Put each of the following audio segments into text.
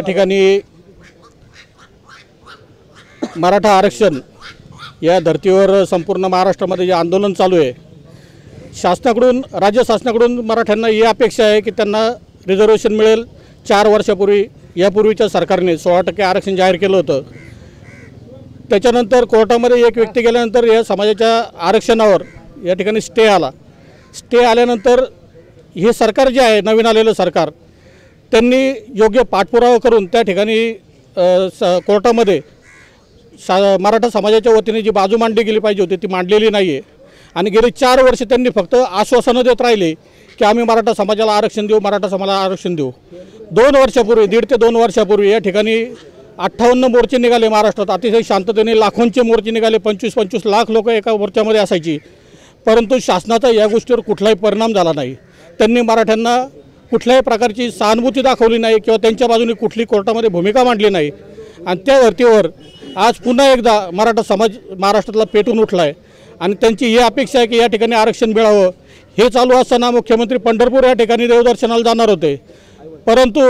या ठिकाणी मराठा आरक्षण या धर्तीवर संपूर्ण महाराष्ट्रामध्ये जे आंदोलन चालू आहे शासनाकडून राज्य शासनाकडून मराठ्यांना ही अपेक्षा आहे की त्यांना रिझर्वेशन मिळेल. चार वर्षापूर्वी यापूर्वीच्या सरकारने सोळा टक्के आरक्षण जाहीर केलं होतं. त्याच्यानंतर कोर्टामध्ये एक व्यक्ती गेल्यानंतर या समाजाच्या आरक्षणावर या ठिकाणी स्टे आला. स्टे आल्यानंतर हे सरकार जे आहे नवीन आलेलं सरकार त्यांनी योग्य पाठपुरावा करून त्या ठिकाणी स कोर्टामध्ये सा मराठा समाजाच्या वतीने जी बाजू मांडली गेली पाहिजे होती ती मांडलेली नाही आहे आणि गेली चार वर्ष त्यांनी फक्त आश्वासनं देत राहिले की आम्ही मराठा समाजाला आरक्षण देऊ मराठा समाजाला आरक्षण देऊ. दोन वर्षापूर्वी दीड ते दोन वर्षापूर्वी या ठिकाणी अठ्ठावन्न मोर्चे निघाले महाराष्ट्रात. अतिशय शांततेने लाखोंचे मोर्चे निघाले पंचवीस पंचवीस लाख लोक एका मोर्चामध्ये असायची. परंतु शासनाचा या गोष्टीवर कुठलाही परिणाम झाला नाही. त्यांनी मराठ्यांना कुठल्याही प्रकारची सहानुभूती दाखवली नाही किंवा त्यांच्या बाजूने कुठली कोर्टामध्ये भूमिका मांडली नाही. आणि त्या धर्तीवर आज पुन्हा एकदा मराठा समाज महाराष्ट्रातला पेटून उठला आहे आणि त्यांची ही अपेक्षा आहे की या ठिकाणी आरक्षण मिळावं. हे चालू असताना मुख्यमंत्री पंढरपूर या ठिकाणी देवदर्शनाला जाणार होते. परंतु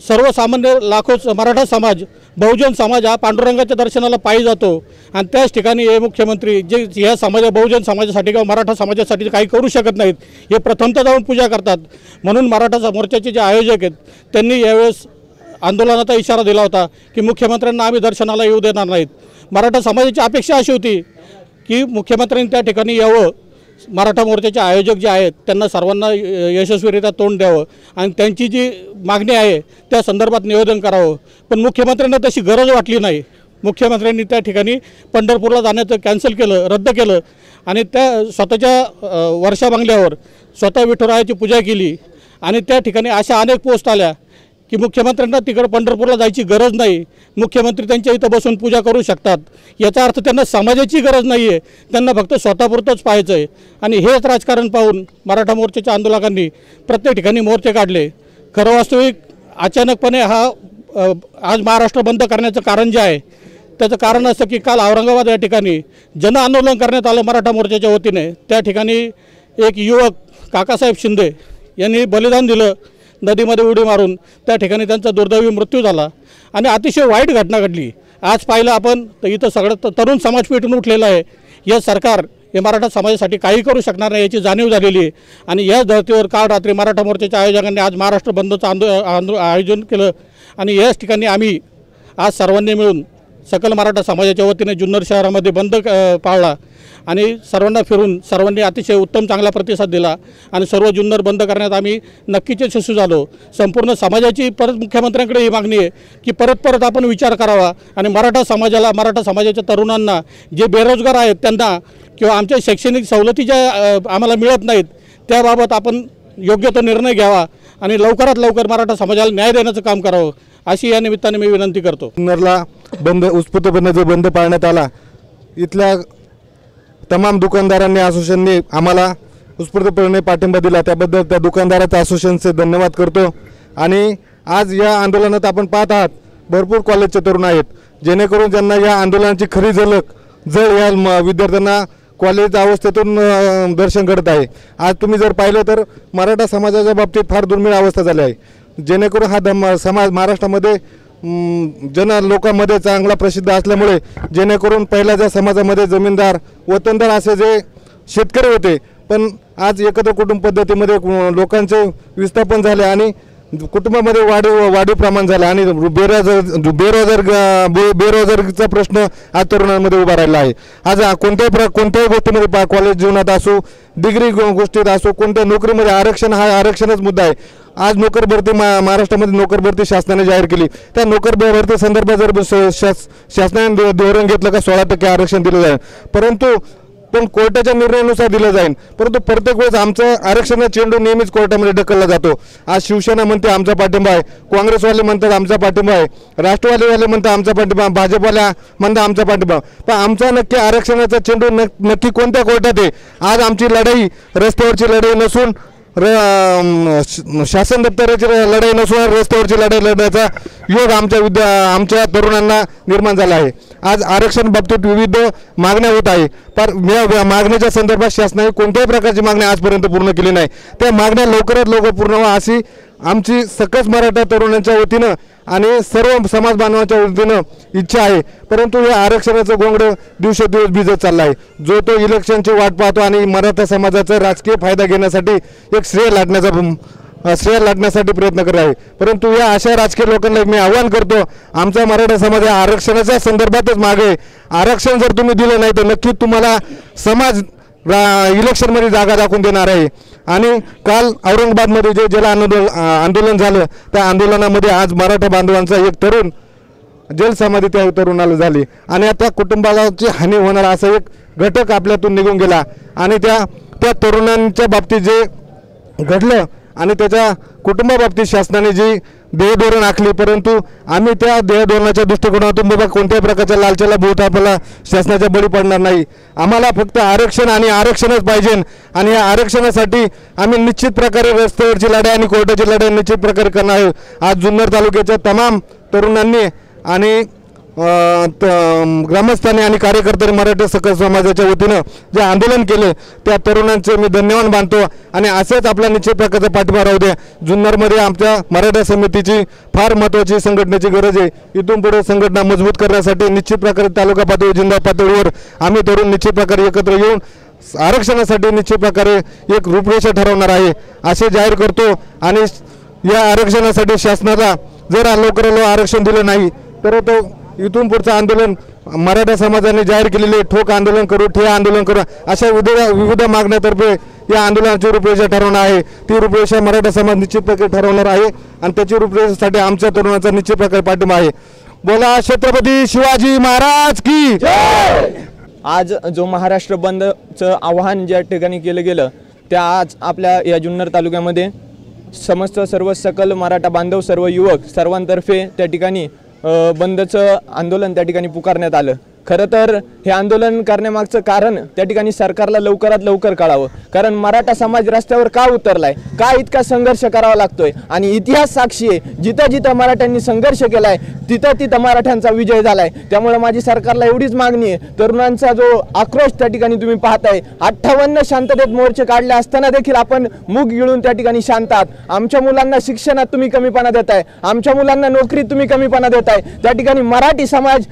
सर्वसामान्य लाखो मराठा समाज बहुजन समाज हा पांडुरंगाच्या दर्शनाला पायी जातो. आणि त्याच ठिकाणी हे मुख्यमंत्री जे ह्या समाजा बहुजन समाजासाठी किंवा मराठा समाजासाठी काही करू शकत नाहीत हे प्रथमतः जाऊन पूजा करतात. म्हणून मराठा मोर्चाचे जे आयोजक आहेत त्यांनी यावेळेस आंदोलनाचा इशारा दिला होता की मुख्यमंत्र्यांना आम्ही दर्शनाला येऊ देणार नाहीत. मराठा समाजाची अपेक्षा अशी होती की मुख्यमंत्र्यांनी त्या ठिकाणी यावं. मराठा मोर्चाचे आयोजक जे आहेत त्यांना सर्वांना यशस्वीरित्या तोंड द्यावं आणि त्यांची जी मागणी आहे त्या संदर्भात निवेदन करावं. पण मुख्यमंत्र्यांना तशी गरज वाटली नाही. मुख्यमंत्र्यांनी त्या ठिकाणी पंढरपूरला जाण्याचं कॅन्सल केलं रद्द केलं आणि त्या स्वतःच्या वर्षा बांगल्यावर स्वतः विठुरायाची पूजा केली आणि त्या ठिकाणी अशा अनेक पोस्ट आल्या. की मुख्यमंत्र्यांना तिकडं पंढरपूरला जायची गरज नाही. मुख्यमंत्री त्यांच्या इथं बसून पूजा करू शकतात. याचा अर्थ त्यांना समाजाची गरज नाही आहे त्यांना फक्त स्वतःपुरतंच पाहायचं आहे आणि हेच राजकारण पाहून मराठा मोर्चाच्या आंदोलकांनी प्रत्येक ठिकाणी मोर्चे काढले. खरं वास्तविक अचानकपणे हा आज महाराष्ट्र बंद करण्याचं कारण जे आहे त्याचं कारण असं की काल औरंगाबाद या ठिकाणी जन आंदोलन करण्यात आलं मराठा मोर्चाच्या वतीने. त्या ठिकाणी एक युवक काकासाहेब शिंदे यांनी बलिदान दिलं. नदीमध्ये उडी मारून त्या ठिकाणी त्यांचा दुर्दैवी मृत्यू झाला. आणि अतिशय वाईट घटना घडली. आज पाहिलं आपण तर इथं सगळं तरुण समाज पेटून उठलेला आहे. हे सरकार हे मराठा समाजासाठी काही करू शकणार नाही याची जाणीव झालेली आहे. आणि याच धर्तीवर काल रात्री मराठा मोर्चाच्या आयोजकांनी आज महाराष्ट्र बंदचं आंदो आंदो आयोजन केलं. आणि याच ठिकाणी आम्ही आज सर्वांनी मिळून सकल मराठा समाजाच्या वतीने जुन्नर शहरामध्ये बंद पाळला आणि सर्वांना फिरून सर्वांनी अतिशय उत्तम चांगला प्रतिसाद दिला आणि सर्व जुन्नर बंद करण्यात आम्ही नक्कीच यशस्वी झालो. संपूर्ण समाजाची परत मुख्यमंत्र्यांकडे ही मागणी आहे की परत परत आपण विचार करावा आणि मराठा समाजाला मराठा समाजाच्या तरुणांना जे बेरोजगार आहेत त्यांना किंवा आमच्या शैक्षणिक सवलती ज्या आम्हाला मिळत नाहीत त्याबाबत आपण योग्य तो निर्णय घ्यावा आणि लवकरात लवकर मराठा समाजाला न्याय देण्याचं काम करावं. अशी या निमित्ताने मी विनंती करतो. जुन्नरला बंद उत्स्फूर्तपणे जो बंद पाळण्यात आला. इथल्या तमाम दुकानदारांनी असोसिएशनने आम्हाला उत्स्फूर्तपणे पाठिंबा दिला. त्याबद्दल त्या दुकानदाराच्या असोसिएशनचे धन्यवाद करतो. आणि आज या आंदोलनात आपण पाहत आहात भरपूर कॉलेजचे तरुण आहेत. जेणेकरून ज्यांना या आंदोलनाची खरी झलक जळ या म- विद्यार्थ्यांना कॉलेज अवस्थेतून दर्शन घडत आहे. आज तुम्ही जर पाहिलं तर मराठा समाजाच्या बाबतीत फार दुर्मिळ अवस्था झाली आहे. जेणेकरून हा धम समाज महाराष्ट्रामध्ये जन लोकांमध्ये चांगला प्रसिद्ध असल्यामुळे जेणेकरून पहिल्या ज्या समाजामध्ये जमीनदार वतनदार असे जे शेतकरी होते पण आज एकत्र कुटुंब पद्धतीमध्ये लोकांचे विस्थापन झाले आणि कुटुंबामध्ये वाढीव वाढीव प्रमाण झालं आणि बेरोजगार बेरोजगार बे बेरोजगारीचा प्रश्न आज तरुणांमध्ये उभा राहिला आहे. आज कोणत्याही प्र कोणत्याही गोष्टीमध्ये पा कॉलेज जीवनात असो डिग्री गो- गोष्टीत असो कोणत्या नोकरीमध्ये आरक्षण हा आरक्षणच मुद्दा आहे. आज नोकर भरती मा महाराष्ट्रामध्ये नोकर भरती शासनाने जाहीर केली. त्या नोकर भरती संदर्भात जर शास शासनाने धोरण घेतलं का सोळा टक्के आरक्षण दिलं जाईल. परंतु पण कोर्टाच्या निर्णयानुसार दिलं जाईल. परंतु प्रत्येक वेळेस आमचा आरक्षणाचा चेंडू नेहमीच कोर्टामध्ये ढकलला जातो. आज शिवसेना म्हणते आमचा पाठिंबा आहे. काँग्रेसवाले म्हणतात आमचा पाठिंबा आहे. राष्ट्रवादीवाले म्हणतात आमचा पाठिंबा. भाजपवाल्या म्हणतात आमचा पाठिंबा. पण आमचा नक्की आरक्षणाचा चेंडू नक्की कोणत्या कोर्टात आहे? आज आमची लढाई रस्त्यावरची लढाई नसून र शासन दप्तराची लढाई नसून रस्त्यावरची लढाई लढण्याचा योग आमच्या विद्या आमच्या तरुणांना निर्माण झाला आहे. आज आरक्षण बाबतीत विविध मागण्या होत आहे. पर या मागण्याच्या संदर्भात शासनाने कोणत्याही प्रकारची मागणी आजपर्यंत पूर्ण केली नाही. त्या मागण्या लवकरात लवकर पूर्ण व्हा अशी आमची सकस मराठा तरुणांच्या वतीनं आणि सर्व समाज बांधवांच्या वतीनं इच्छा आहे. परंतु या आरक्षणाचं गोंगडं दिवसेदिवस भिजत चाललं आहे. जो तो इलेक्शनची वाट पाहतो आणि मराठा समाजाचा राजकीय फायदा घेण्यासाठी एक श्रेय लाटण्याचा श्रेय लाटण्यासाठी प्रयत्न करत आहे. परंतु या अशा राजकीय लोकांना मी आव्हान करतो आमचा मराठा समाज हा आरक्षणाच्या संदर्भातच मागे आहे. आरक्षण जर तुम्ही दिलं नाही तर नक्कीच तुम्हाला समाज इलेक्शनमध्ये जागा दाखवून देणार आहे. आणि काल औरंगाबादमध्ये जे जल आंदोलन आंदोलन झालं त्या आंदोलनामध्ये आज मराठा बांधवांचा एक तरुण जलसमाधी त्या तरुणाला झाली. आणि आता कुटुंबाची हानी होणार असा एक घटक आपल्यातून निघून गेला. आणि त्या त्या तरुणांच्या बाबतीत जे घडलं आणि त्याच्या कुटुंबाबाबतीत शासनाने जी ध्येयधोरण आखली परंतु आम्ही त्या ध्येयधोरणाच्या दृष्टिकोनातून बाबा कोणत्याही प्रकारच्या लालच्याला भूत आपल्याला शासनाच्या बळी पडणार नाही. आम्हाला फक्त आरक्षण आणि आरक्षणच पाहिजे आणि या आरक्षणासाठी आम्ही निश्चित प्रकारे रस्त्यावरची लढाई आणि कोर्टाची लढाई निश्चित प्रकारे करणार आहे आज जुन्नर तालुक्याच्या तमाम तरुणांनी आणि ग्रामस्थांनी आणि कार्यकर्त्यांनी मराठी सकल समाजाच्या वतीनं जे आंदोलन केले त्या तरुणांचे मी धन्यवाद मानतो आणि असेच आपला निश्चित प्रकारचा पाठिंबा राहू द्या. जुन्नरमध्ये आमच्या मराठा समितीची फार महत्त्वाची संघटनेची गरज आहे. इथून पुढे संघटना मजबूत करण्यासाठी निश्चित प्रकारे तालुका पातळी जिल्हा पातळीवर आम्ही तरुण निश्चित प्रकारे एकत्र येऊन आरक्षणासाठी निश्चित प्रकारे एक रूपरेषा ठरवणार आहे असे जाहीर करतो. आणि या आरक्षणासाठी शासनाला जर लवकर आरक्षण दिलं नाही तर तो इथून पुढचं आंदोलन मराठा समाजाने जाहीर केलेले ठोक आंदोलन करू ठे आंदोलन करू. अशा उद्या विविध मागण्यातर्फे या आंदोलनाची रूपरेषा ठरवणार आहे. ती रूपरेषा मराठा समाज निश्चित प्रकारे ठरवणार आहे आणि त्याची रूपरेषेसाठी आमच्या तरुणाचा निश्चित प्रकारे पाठिंबा आहे. बोला छत्रपती शिवाजी महाराज की आज जो महाराष्ट्र बंदचं आवाहन ज्या ठिकाणी केलं गेलं त्या आज आपल्या या जुन्नर तालुक्यामध्ये समस्त सर्व सकल मराठा बांधव सर्व युवक सर्वांतर्फे त्या ठिकाणी बंदचं आंदोलन त्या ठिकाणी पुकारण्यात आलं. खरं तर हे आंदोलन करण्यामागचं कारण त्या ठिकाणी सरकारला लवकरात लवकर कळावं. कारण मराठा समाज रस्त्यावर का उतरलाय? का इतका संघर्ष करावा लागतोय? आणि इतिहास साक्षी आहे जिथं जिथं मराठ्यांनी संघर्ष केलाय तिथं तिथं मराठ्यांचा विजय झालाय. त्यामुळे माझी सरकारला एवढीच मागणी आहे. तरुणांचा जो आक्रोश त्या ठिकाणी तुम्ही पाहताय अठ्ठावन्न शांततेत मोर्चे काढले असताना देखील आपण मूग गिळून त्या ठिकाणी शांत आहात. आमच्या मुलांना शिक्षणात तुम्ही कमीपणा देताय. आमच्या मुलांना नोकरीत तुम्ही कमीपणा देताय. त्या ठिकाणी मराठी समाज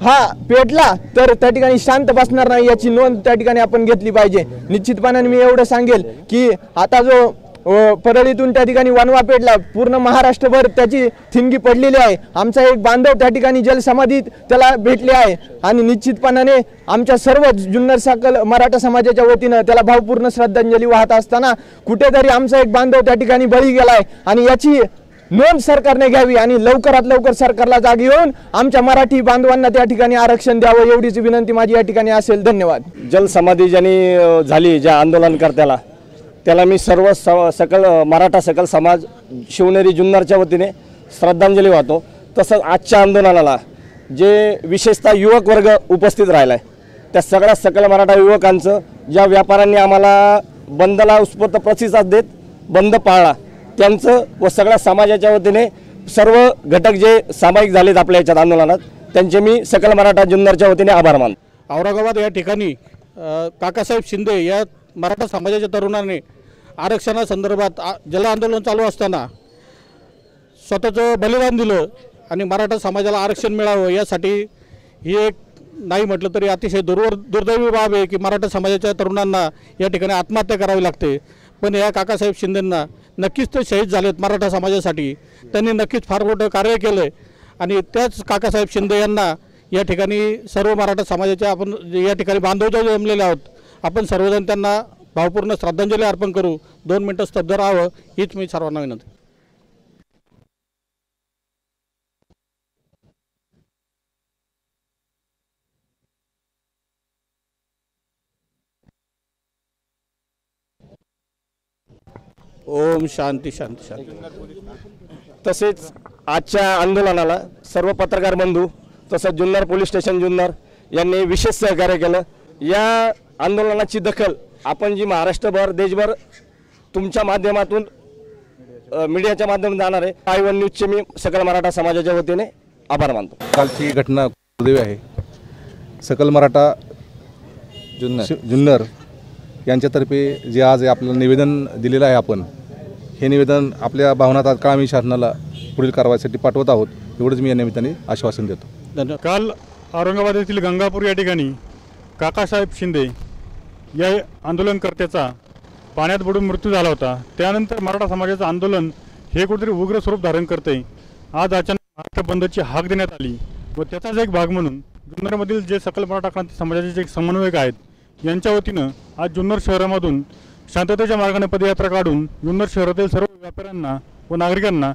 हा पेटला तर त्या ठिकाणी शांत बसणार नाही याची नोंद त्या ठिकाणी आपण घेतली पाहिजे. निश्चितपणाने मी एवढं सांगेल की आता जो परळीतून त्या ठिकाणी वनवा पेटला पूर्ण महाराष्ट्रभर त्याची थिणगी पडलेली आहे. आमचा एक बांधव त्या ठिकाणी जलसमाधीत त्याला भेटले आहे. आणि निश्चितपणाने आमच्या सर्व जुन्नर साकल मराठा समाजाच्या वतीनं त्याला भावपूर्ण श्रद्धांजली वाहत असताना कुठेतरी आमचा एक बांधव त्या ठिकाणी बळी गेलाय. आणि याची नोंद सरकारने घ्यावी आणि लवकरात लवकर सरकारला जागी येऊन आमच्या मराठी बांधवांना त्या ठिकाणी आरक्षण द्यावं एवढीच विनंती माझी या ठिकाणी असेल. धन्यवाद. जलसमाधी ज्यांनी झाली ज्या आंदोलनकर्त्याला त्याला मी सर्व स सकल मराठा सकल समाज शिवनेरी जुन्नरच्या वतीने श्रद्धांजली वाहतो. तसंच आजच्या आंदोलनाला जे विशेषतः युवक वर्ग उपस्थित राहिला आहे त्या सगळ्या सकल मराठा युवकांचं ज्या व्यापाऱ्यांनी आम्हाला बंदला उत्स्फूर्त प्रतिसाद देत बंद पाळला त्यांचं व सगळ्या समाजाच्या वतीने सर्व घटक जे सामायिक झालेत आपल्या याच्यात आंदोलनात त्यांचे मी सकल मराठा जुन्नरच्या वतीने आभार मानतो. औरंगाबाद या ठिकाणी काकासाहेब शिंदे या मराठा समाजाच्या तरुणाने आरक्षणासंदर्भात जल आंदोलन चालू असताना स्वतःचं बलिदान दिलं आणि मराठा समाजाला आरक्षण मिळावं यासाठी ही एक नाही म्हटलं तरी अतिशय दुर्वर दुर्दैवी बाब आहे की मराठा समाजाच्या तरुणांना या ठिकाणी आत्महत्या करावी लागते. पण या काकासाहेब शिंदेंना नक्कीच ते शहीद झालेत मराठा समाजासाठी. त्यांनी नक्कीच फार मोठं कार्य केलं आहे आणि त्याच काकासाहेब शिंदे यांना या ठिकाणी सर्व मराठा समाजाच्या आपण या ठिकाणी बांधव जमलेले आहोत. आपण सर्वजण त्यांना भावपूर्ण श्रद्धांजली अर्पण करू. दोन मिनटं स्तब्ध राहावं हीच मी सर्वांना विनंती. ओम शांती शांती शांती. तसेच आजच्या आंदोलनाला सर्व पत्रकार बंधू तसंच जुन्नर पोलीस स्टेशन जुन्नर यांनी विशेष सहकार्य केलं. या आंदोलनाची दखल आपण जी महाराष्ट्रभर देशभर तुमच्या माध्यमातून मीडियाच्या माध्यमातून जाणार आहे आय वन न्यूजचे मी सकल मराठा समाजाच्या वतीने आभार मानतो. कालची घटना दुर्दैवी आहे. सकल मराठा जुन्नर. जुन्नर यांच्यातर्फे जे आज आपलं निवेदन दिलेलं आहे आपण हे निवेदन आपल्या भावना तात्काळ आम्ही शासनाला पुढील कारवाईसाठी पाठवत आहोत. एवढंच मी या निमित्ताने आश्वासन देतो. धन्यवाद. काल औरंगाबाद येथील गंगापूर या ठिकाणी काकासाहेब शिंदे या आंदोलनकर्त्याचा पाण्यात बुडून मृत्यू झाला होता. त्यानंतर मराठा समाजाचं आंदोलन हे कुठेतरी उग्र स्वरूप धारण करते. आज अचानक महाराष्ट्र बंदची हाक देण्यात आली व त्याचाच एक भाग म्हणून जुन्नरमधील जे सकल मराठा क्रांती समाजाचे जे समन्वयक आहेत यांच्या वतीनं आज जुन्नर शहरामधून शांततेच्या मार्गाने पदयात्रा काढून जुन्नर शहरातील सर्व व्यापाऱ्यांना व नागरिकांना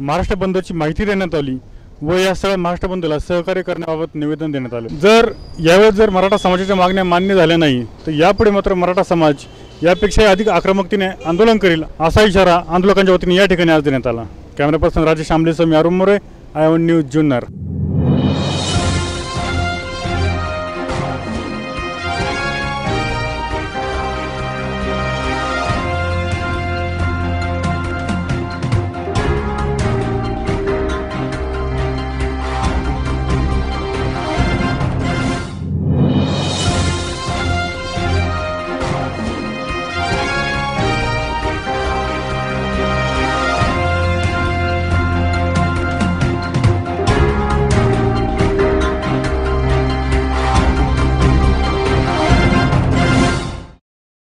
महाराष्ट्र बंदची माहिती देण्यात आली व या सगळ्या महाराष्ट्र बंदला सहकार्य करण्याबाबत निवेदन देण्यात आलं. जर यावेळेस जर मराठा समाजाच्या मागण्या मान्य झाल्या नाही तर यापुढे मात्र मराठा समाज यापेक्षाही अधिक आक्रमकतेने आंदोलन करेल असा इशारा आंदोलकांच्या वतीने या ठिकाणी आज देण्यात आला. कॅमेरा पर्सन राजेश आंबलेसह मी Arun More I one news Junnar.